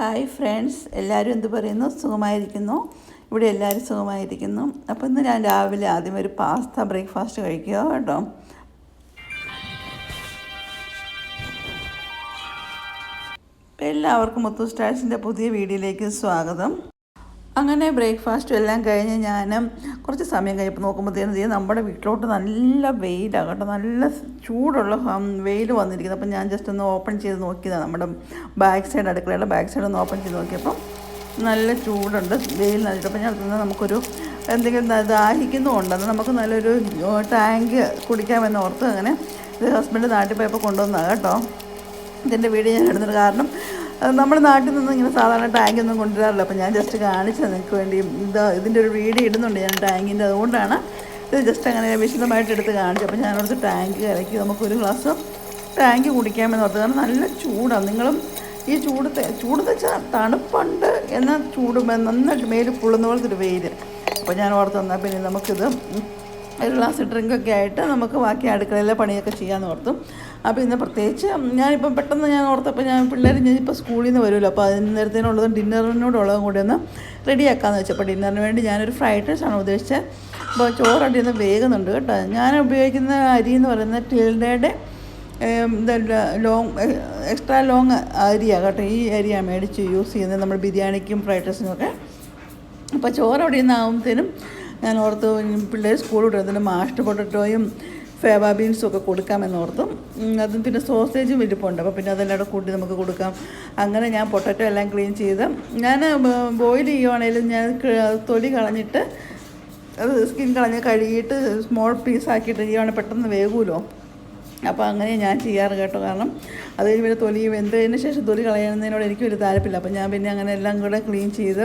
Hi friends എല്ലാവരും എന്ത് പറയുന്നു? സുഖമായിരിക്കുന്നു. ഇവിടെ എല്ലാവരും സുഖമായിരിക്കുന്നു. അപ്പോൾ ഇന്ന് ഞാൻ രാവിലെ ആദ്യം ഒരു പാസ്ത ബ്രേക്ക്ഫാസ്റ്റ് കഴിക്കുക കേട്ടോ. എല്ലാവർക്കും മുത്തു പുതിയ വീഡിയോയിലേക്ക് സ്വാഗതം. അങ്ങനെ ബ്രേക്ക്ഫാസ്റ്റും എല്ലാം കഴിഞ്ഞ് ഞാൻ കുറച്ച് സമയം കഴിഞ്ഞപ്പോൾ നോക്കുമ്പോഴത്തേനും ഇത് നമ്മുടെ വീട്ടിലോട്ട് നല്ല വെയിലാണ് കേട്ടോ നല്ല ചൂടുള്ള വെയിൽ വന്നിരിക്കുന്നത് അപ്പം ഞാൻ ജസ്റ്റ് ഒന്ന് ഓപ്പൺ ചെയ്ത് നോക്കിയതാണ് നമ്മുടെ ബാക്ക് സൈഡ് അടുക്കളയുടെ ബാക്ക് സൈഡ് ഒന്ന് ഓപ്പൺ ചെയ്ത് നോക്കിയപ്പം നല്ല ചൂടുണ്ട് വെയിൽ അപ്പം ഞാൻ നമുക്കൊരു എന്തെങ്കിലും ദാ- ദാഹിക്കുന്നുമുണ്ടെന്ന്. നമുക്ക് നല്ലൊരു ടാങ്ക് കുടിക്കാമെന്ന് ഓർത്ത് അങ്ങനെ ഇത് ഹസ്ബൻഡ് നാട്ടിൽ പോയപ്പോൾ കൊണ്ടുവന്നതാണ് കേട്ടോ. ഇതിന്റെ വീട് ഞാൻ എടുത്തിട്ട് കാരണം അത് നമ്മുടെ നാട്ടിൽ നിന്ന് ഇങ്ങനെ സാധാരണ ടാങ്കൊന്നും കൊണ്ടുവരാറില്ല. അപ്പോൾ ഞാൻ ജസ്റ്റ് കാണിച്ചത് നിങ്ങൾക്ക് വേണ്ടി. ഇത് ഇതിന്റെ ഒരു വീഡിയോ ഇടുന്നുണ്ട് ഞാൻ ടാങ്കിന്റെ അതുകൊണ്ടാണ് ഇത് ജസ്റ്റ് അങ്ങനെ വിശദമായിട്ട് എടുത്ത് കാണിച്ചു അപ്പോൾ ഞാനടുത്ത് ടാങ്ക് കലക്കി നമുക്കൊരു ഗ്ലാസ് ടാങ്ക് കുടിക്കാമെന്ന് ഓർത്ത്. കാരണം നല്ല ചൂടാണ് നിങ്ങളും ഈ ചൂട് ചൂട് വെച്ചാൽ തണുപ്പുണ്ട് എന്നാൽ ചൂട് നന്നായിട്ട് മേൽ പൊള്ളുന്ന പോലത്തെ ഒരു വെയിൽ അപ്പോൾ ഞാൻ ഓർത്ത് തന്നാൽ പിന്നെ നമുക്കിത് ഒരു ഗ്ലാസ് ഡ്രിങ്കൊക്കെ ആയിട്ട് നമുക്ക് ബാക്കി അടുക്കളയിലെ പണിയൊക്കെ ചെയ്യാമെന്ന് ഓർത്തു. അപ്പോൾ ഇന്ന് പ്രത്യേകിച്ച് ഞാനിപ്പം പെട്ടെന്ന് ഞാൻ ഓർത്തപ്പോൾ ഞാൻ പിള്ളേർ ഞാൻ ഇപ്പോൾ സ്കൂളിൽ നിന്ന് വരുമല്ലോ അപ്പോൾ അതിന് നേരത്തേനുള്ളതും ഡിന്നറിനോടുള്ളതും കൂടി ഒന്ന് റെഡിയാക്കാമെന്ന് വെച്ചാൽ അപ്പോൾ ഡിന്നറിന് വേണ്ടി ഞാനൊരു ഫ്രൈഡ് റൈസ് ആണ് ഉദ്ദേശിച്ചത് അപ്പോൾ ചോറ് അടി ഒന്ന് വേകുന്നുണ്ട് കേട്ടോ. ഞാൻ ഉപയോഗിക്കുന്ന അരി എന്ന് പറയുന്നത് ടിൽഡയുടെ ലോങ് എക്സ്ട്രാ ലോങ് അരിയാണ് കേട്ടോ. ഈ അരിയാണ് മേടിച്ച് യൂസ് ചെയ്യുന്നത്. നമ്മൾ ബിരിയാണിക്കും ഫ്രൈഡ് റൈസിനും ഒക്കെ. അപ്പോൾ ചോറ് അവിടെ നിന്ന് ആകുമ്പോഴത്തേനും ഞാൻ ഓർത്തു പിള്ളേർ സ്കൂളിൽ വിടുന്നതിന് മാഷ്ഡ് പൊട്ടറ്റോയും ഫേവ ബീൻസും ഒക്കെ കൊടുക്കാമെന്ന് ഓർത്തു. അതും പിന്നെ സോസേജും ഇരിപ്പുണ്ട് അപ്പോൾ പിന്നെ അതെല്ലാം കൂടെ കൂട്ടി നമുക്ക് കൊടുക്കാം. അങ്ങനെ ഞാൻ പൊട്ടറ്റോ എല്ലാം ക്ലീൻ ചെയ്ത് ഞാൻ ബോയിൽ ചെയ്യുവാണെങ്കിലും ഞാൻ തൊലി കളഞ്ഞിട്ട് അത് സ്കിൻ കളഞ്ഞ് കഴുകിയിട്ട് സ്മോൾ പീസ് ആക്കിയിട്ട് ചെയ്യുവാണെങ്കിൽ പെട്ടെന്ന് വേകുമല്ലോ അപ്പോൾ അങ്ങനെ ഞാൻ ചെയ്യാറ് കേട്ടോ. കാരണം അത് കഴിഞ്ഞ് പിന്നെ തൊലി വെന്തതിന് ശേഷം തൊലി കളയുന്നതിനോട് എനിക്ക് വലിയ താല്പര്യമില്ല. അപ്പോൾ ഞാൻ പിന്നെ അങ്ങനെ എല്ലാം കൂടെ ക്ലീൻ ചെയ്ത്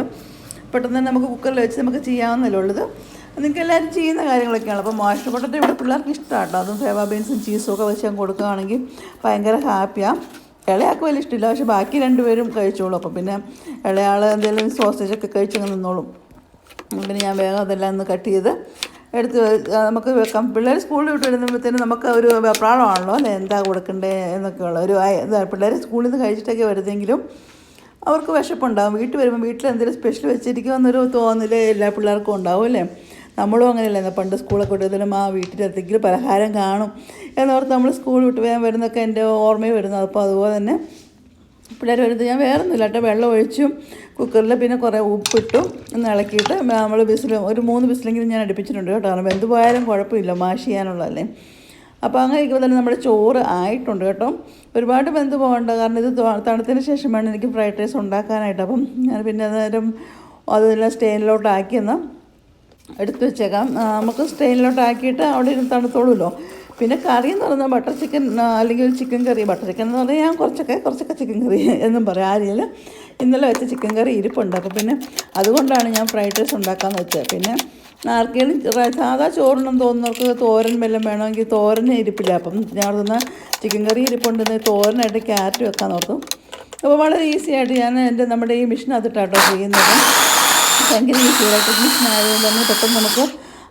പെട്ടെന്ന് തന്നെ നമുക്ക് കുക്കറിൽ വെച്ച് നമുക്ക് ചെയ്യാവുന്നല്ലേ ഉള്ളത്. നിങ്ങൾക്ക് എല്ലാവരും ചെയ്യുന്ന കാര്യങ്ങളൊക്കെയാണ്. അപ്പോൾ മാഷ് പൊട്ടറ്റോ ഇവിടെ പിള്ളേർക്ക് ഇഷ്ടമാണ് കേട്ടോ അതും ഫേവ ബീൻസും ചീസും ഒക്കെ വെച്ച് ഞാൻ കൊടുക്കുകയാണെങ്കിൽ ഭയങ്കര ഹാപ്പിയാണ് ഇളയാൾക്ക് വലിയ ഇഷ്ടമില്ല. പക്ഷേ ബാക്കി രണ്ടുപേരും കഴിച്ചോളും. അപ്പോൾ പിന്നെ ഇളയാൾ എന്തെങ്കിലും സോസേജൊക്കെ കഴിച്ചങ്ങ് നിന്നോളും. പിന്നെ ഞാൻ വേഗം അതെല്ലാം ഒന്ന് കട്ട് ചെയ്ത് എടുത്ത് നമുക്ക് വെക്കാം. പിള്ളേർ സ്കൂളിൽ വിട്ട് വരുമ്പോഴത്തേനും നമുക്ക് ഒരു വെപ്രാളമാണല്ലോ. അല്ലേ? എന്താ കൊടുക്കണ്ടേ എന്നൊക്കെയുള്ള ഒരു പിള്ളേർ സ്കൂളിൽ നിന്ന് കഴിച്ചിട്ടൊക്കെ വരുന്നെങ്കിലും അവർക്ക് വിശപ്പുണ്ടാകും വീട്ടിൽ വരുമ്പോൾ വീട്ടിൽ എന്തെങ്കിലും സ്പെഷ്യൽ വെച്ചിരിക്കുമെന്നൊരു തോന്നൽ എല്ലാ പിള്ളേർക്കും ഉണ്ടാവും അല്ലേ? നമ്മളും അങ്ങനെയല്ലേ. പണ്ട് സ്കൂളൊക്കെ വിട്ടതിലും ആ വീട്ടിൽ എന്തെങ്കിലും പലഹാരം കാണും എന്നോർത്ത് നമ്മൾ സ്കൂൾ വിട്ട് വേഗം വരുന്നൊക്കെ എന്റെ ഓർമ്മയിൽ വരുന്നത്. അപ്പോൾ അതുപോലെ തന്നെ പിള്ളേർ വരുന്നത് ഞാൻ വേറെ ഒന്നുമില്ല കേട്ടോ. വെള്ളം ഒഴിച്ചും കുക്കറിൽ പിന്നെ കുറേ ഉപ്പിട്ടു ഒന്ന് ഇളക്കിയിട്ട് നമ്മൾ ബിസിലും ഒരു മൂന്ന് ബിസിലെങ്കിലും ഞാൻ അടുപ്പിച്ചിട്ടുണ്ട് കേട്ടോ. കാരണം എന്ത് പോയാലും കുഴപ്പമില്ല. മാഷ് ചെയ്യാനുള്ളതല്ലേ. അപ്പോൾ അങ്ങനെ ഇരിക്കുമ്പോൾ തന്നെ നമ്മുടെ ചോറ് ആയിട്ടുണ്ട് കേട്ടോ. ഒരുപാട് ബന്ധ പോകണ്ട. കാരണം ഇത് തണുത്തതിന് ശേഷമാണ് എനിക്ക് ഫ്രൈഡ് റൈസ് ഉണ്ടാക്കാനായിട്ട്. അപ്പം ഞാൻ പിന്നെ അന്നേരം അതെല്ലാം സ്റ്റെയിനിലോട്ട് ആക്കിയെന്ന് എടുത്ത് വെച്ചേക്കാം. നമുക്ക് സ്റ്റെയിനിലോട്ട് ആക്കിയിട്ട് അവിടെ ഇരുന്ന് തണുത്തോളൂല്ലോ പിന്നെ കറി എന്ന് പറയുന്നത് ബട്ടർ ചിക്കൻ അല്ലെങ്കിൽ ചിക്കൻ കറി. ബട്ടർ ചിക്കൻ എന്ന് പറഞ്ഞാൽ ഞാൻ കുറച്ചൊക്കെ കുറച്ചൊക്കെ ചിക്കൻ കറി എന്നും പറയാം ആ ഇന്നലെ വെച്ച ചിക്കൻ കറി ഇരിപ്പുണ്ട്. അപ്പോൾ പിന്നെ അതുകൊണ്ടാണ് ഞാൻ ഫ്രൈഡ് റൈസ് ഉണ്ടാക്കാമെന്ന് വെച്ചത് പിന്നെ ആർക്കെങ്കിലും സാധാ ചോറിനും തോന്നുന്നവർക്ക് തോരൻ വല്ലതും വേണമെങ്കിൽ തോരൻ ഇരിപ്പില്ല. അപ്പം ഞാൻ ഓർത്തുന്ന ചിക്കൻ കറി ഇരിപ്പുണ്ടെന്ന് തോരനായിട്ട് ക്യാരറ്റ് വെക്കാൻ നോക്കും അപ്പോൾ വളരെ ഈസി ആയിട്ട് ഞാൻ എന്റെ നമ്മുടെ ഈ മിഷനകത്തിട്ടാട്ടോ ചെയ്യുന്നത്. ഭയങ്കര ഈസി ഇലക്ട്രിക് മെഷീൻ ആയതുകൊണ്ട് തന്നെ പെട്ടെന്ന് നമുക്ക്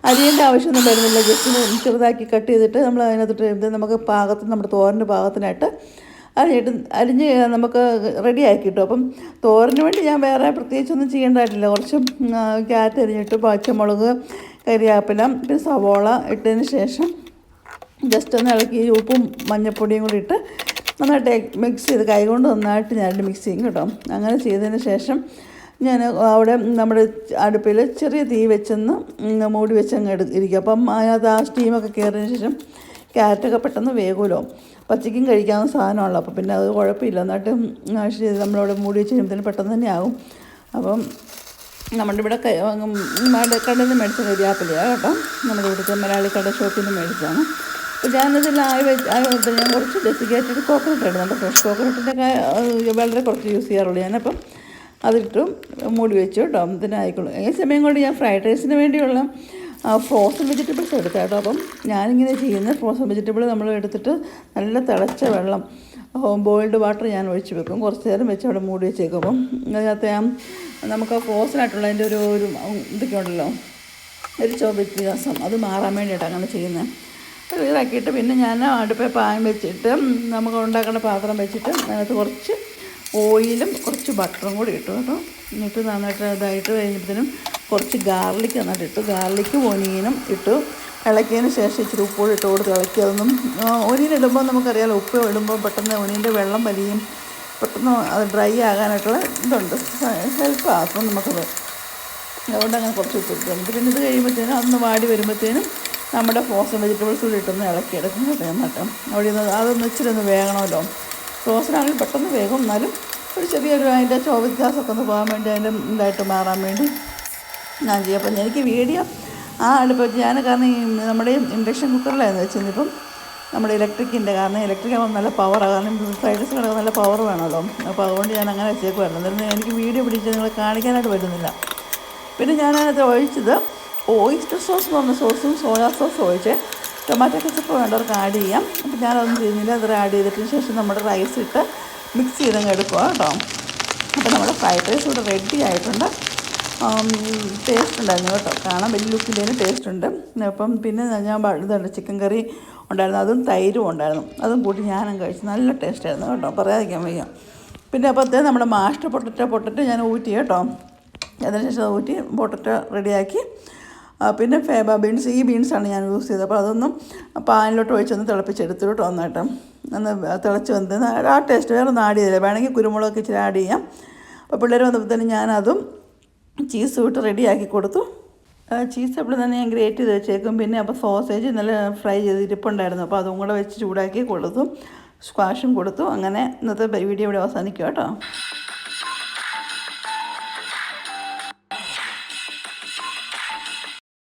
അരിയേണ്ട ആവശ്യമൊന്നും വരുന്നില്ല. ജസ്റ്റ് ചെറുതാക്കി കട്ട് ചെയ്തിട്ട് നമ്മൾ അതിനകത്തിട്ട് നമുക്ക് പാകത്തിന് നമ്മുടെ തോരന്റെ പാകത്തിനായിട്ട് അരിഞ്ഞിട്ട് അരിഞ്ഞ് നമുക്ക് റെഡി ആക്കി കിട്ടും അപ്പം തോരന് വേണ്ടി ഞാൻ വേറെ പ്രത്യേകിച്ചൊന്നും ചെയ്യേണ്ടതായിട്ടില്ല. കുറച്ച് ക്യാരറ്റ് അരിഞ്ഞിട്ട് പച്ചമുളക് കരിയാപ്പില പിന്നെ സവോള ഇട്ടതിന് ശേഷം ജസ്റ്റ് ഒന്ന് ഇളക്കി ഉപ്പും മഞ്ഞൾപ്പൊടിയും കൂടി ഇട്ട് നന്നായിട്ട് മിക്സ് ചെയ്ത് കൈകൊണ്ട് നന്നായിട്ട് ഞാൻ മിക്സ് ചെയ്യും കേട്ടോ. അങ്ങനെ ചെയ്തതിന് ശേഷം ഞാൻ അവിടെ നമ്മുടെ അടുപ്പിൽ ചെറിയ തീ വെച്ചെന്ന് മൂടി വെച്ചങ്ങ് എടുക്കും എടു ഇരിക്കും. അപ്പം അതിനകത്ത് ആ സ്റ്റീമൊക്കെ കയറിയതിന് ശേഷം ക്യാരറ്റൊക്കെ പെട്ടെന്ന് വേകുമല്ലോ. പച്ചയ്ക്കും കഴിക്കാവുന്ന സാധനമാണല്ലോ. അപ്പോൾ പിന്നെ അത് കുഴപ്പമില്ല. എന്നിട്ട് നമ്മളവിടെ മൂടി വെച്ച് കഴിയുമ്പോൾ പെട്ടെന്ന് തന്നെ ആകും അപ്പം നമ്മുടെ ഇവിടെ കടയിൽ നിന്ന് മേടിച്ച കരിയാപ്പിലയാണ് കേട്ടോ. നമ്മുടെ ഇവിടുത്തെ മലയാളി കട ഷോപ്പിൽ നിന്ന് മേടിച്ചാണ് അപ്പോൾ ആയി വെച്ച് ആയി വെച്ച് ഞാൻ കുറച്ച് ഡെസിക്കേറ്റഡ് കോക്കനട്ട് ഇടുന്നുണ്ട് ഫ്രഷ് കോക്കനട്ടിന്റെ വളരെ കുറച്ച് യൂസ് ചെയ്യാറുള്ളൂ ഞാനപ്പം അതിട്ടും മൂടി വെച്ചു കേട്ടോ. ഇതിനായിക്കോളും. ഈ സമയം കൊണ്ട് ഞാൻ ഫ്രൈഡ് റൈസിന് വേണ്ടിയുള്ള ഫ്രോസൺ വെജിറ്റബിൾസ് എടുക്കാം കേട്ടോ. അപ്പം ഞാനിങ്ങനെ ചെയ്യുന്ന ഫ്രോസൺ വെജിറ്റബിൾ നമ്മൾ എടുത്തിട്ട് നല്ല തിളച്ച വെള്ളം ബോയിൽഡ് വാട്ടർ ഞാൻ ഒഴിച്ച് വെക്കും. കുറച്ച് നേരം വെച്ച് അവിടെ മൂടി വെച്ചേക്കും. അപ്പം അതിനകത്ത് ഞാൻ നമുക്ക് ഫ്രോസൺ ആയിട്ടുള്ള അതിന്റെ ഒരു ഒരു ഇതൊക്കെ ഉണ്ടല്ലോ. ഒരു ചോ വ്യത്യാസം. അത് മാറാൻ വേണ്ടിയിട്ടാണ് അങ്ങനെ ചെയ്യുന്നത്. ഇതാക്കിയിട്ട് പിന്നെ ഞാൻ അടുപ്പിൽ പാൻ വെച്ചിട്ട് നമുക്ക് ഉണ്ടാക്കുന്ന പാത്രം വെച്ചിട്ട് അതിനകത്ത് കുറച്ച് ഓയിലും കുറച്ച് ബട്ടറും കൂടി ഇട്ടു കേട്ടോ. എന്നിട്ട് നന്നായിട്ട് ഇതായിട്ട് കഴിഞ്ഞപ്പോഴത്തേനും കുറച്ച് ഗാർലിക്ക് നന്നായിട്ട് ഇട്ടു. ഗാർലിക്കും ഒനിയനും ഇട്ടു. ഇളക്കിയതിന് ശേഷം ഇച്ചിരി ഉപ്പ് ഇട്ട് കൊടുത്ത്. ഇളക്കി അതൊന്നും ഒനിയൻ ഇടുമ്പോൾ നമുക്കറിയാലോ ഉപ്പ് ഇടുമ്പോൾ പെട്ടെന്ന് ഒനിയന്റെ വെള്ളം വലിയും പെട്ടെന്ന് അത് ഡ്രൈ ആകാനായിട്ടുള്ള ഇതുണ്ട്. ഹെൽപ്പാക്കും നമുക്കത് അതുകൊണ്ട് അങ്ങനെ കുറച്ച് ഉപ്പിട്ട് എന്നിട്ട് പിന്നെ ഇത് കഴിയുമ്പോഴത്തേനും അതൊന്ന് വാടി വരുമ്പോഴത്തേനും നമ്മുടെ ഫ്രോസൺ വെജിറ്റബിൾസ് കൂടി ഇട്ടൊന്ന് ഇളക്കിയെടുക്കും കേട്ടോ എന്നിട്ട് അവിടെ നിന്ന് അതൊന്ന് ഇച്ചിരി ഒന്ന് വേകണമല്ലോ. ഫ്രോസൺ ആണെങ്കിൽ പെട്ടെന്ന് വേഗം എന്നാലും ഒരു ചെറിയൊരു അതിന്റെ ചോവ്യത്യാസമൊക്കെ ഒന്ന് പോകാൻ വേണ്ടി അതിന്റെ ഇതായിട്ട് മാറാൻ വേണ്ടി ഞാൻ ചെയ്യും അപ്പം എനിക്ക് വീഡിയോ ആ അടുപ്പം ഞാൻ കാരണം ഈ നമ്മുടെ ഇൻഡക്ഷൻ കുക്കറിലായിരുന്നു വെച്ചിരുന്നത് ഇപ്പം നമ്മുടെ ഇലക്ട്രിക്കിന്റെ കാരണം ഇലക്ട്രിക് ആകുമ്പോൾ നല്ല പവറാണ് കാരണം റൈസ് കിടക്കാൻ നല്ല പവർ വേണമല്ലോ. അപ്പോൾ അതുകൊണ്ട് ഞാൻ അങ്ങനെ വെച്ചേക്കുമായിരുന്നു എന്നിട്ട് എനിക്ക് വീഡിയോ പിടിച്ച് നിങ്ങൾ കാണിക്കാനായിട്ട് പറ്റുന്നില്ല. പിന്നെ ഞാൻ അതിനകത്ത് ഒഴിച്ചത് ഓയിസ്റ്റർ സോസ് എന്ന് പറഞ്ഞ സോസും സോയാ സോസും ഒഴിച്ച് ടൊമാറ്റോ കെച്ചപ്പ് വേണ്ടവർക്ക് ആഡ് ചെയ്യാം. അപ്പം ഞാനതൊന്നും ചെയ്യുന്നില്ല. അത് ആഡ് ചെയ്തിട്ടതിന് ശേഷം നമ്മുടെ റൈസ് ഇട്ട് മിക്സ് ചെയ്തങ്ങ് എടുക്കുക കേട്ടോ. അപ്പോൾ നമ്മുടെ ഫ്രൈഡ് റൈസ് ഇവിടെ റെഡി ആയിട്ടുണ്ട്. ടേസ്റ്റ് ഉണ്ടായിരുന്നു കേട്ടോ. കാണാൻ വലിയ ലുക്കിന്റെ ടേസ്റ്റ് ഉണ്ട്. അപ്പം പിന്നെ ഞാൻ ഇതുണ്ട് ചിക്കൻ കറി ഉണ്ടായിരുന്നു. അതും തൈരും ഉണ്ടായിരുന്നു. അതും കൂട്ടി ഞാനും കഴിച്ചു. നല്ല ടേസ്റ്റ് ആയിരുന്നു കേട്ടോ. പറയാതിരിക്കാൻ വയ്യ. പിന്നെ അപ്പോഴത്തേന് നമ്മുടെ മാഷ്ട പൊട്ടറ്റ പൊട്ടറ്റോ ഞാൻ ഊറ്റി കേട്ടോ. അതിനുശേഷം അത് ഊറ്റി പൊട്ടറ്റ റെഡിയാക്കി പിന്നെ ഫേബ ബീൻസ് ഈ ബീൻസാണ് ഞാൻ യൂസ് ചെയ്തത്. അപ്പോൾ അതൊന്നും പാനിലോട്ട് ഒഴിച്ചൊന്ന് തിളപ്പിച്ചെടുത്തു കേട്ടോ ഒന്നായിട്ട് ഒന്ന് തിളച്ച് വന്ന് ആ ടേസ്റ്റ് വേറെ ഒന്നും ആഡ് ചെയ്തില്ല. വേണമെങ്കിൽ കുരുമുളകൊക്കെ ഇച്ചിരി ആഡ് ചെയ്യാം. അപ്പോൾ പിള്ളേർ വന്നപ്പോൾ തന്നെ ഞാനതും ചീസ് വിട്ട് റെഡിയാക്കി കൊടുത്തു. ചീസ് എപ്പോഴും തന്നെ ഞാൻ ഗ്രേറ്റ് ചെയ്ത് വെച്ചേക്കും. പിന്നെ അപ്പോൾ സോസേജ് നല്ല ഫ്രൈ ചെയ്ത് ഇരിപ്പുണ്ടായിരുന്നു. അപ്പോൾ അതും കൂടെ വെച്ച് ചൂടാക്കി കൊടുത്തു. സ്ക്വാഷും കൊടുത്തു. അങ്ങനെ ഇന്നത്തെ വീഡിയോ ഇവിടെ അവസാനിക്കും കേട്ടോ.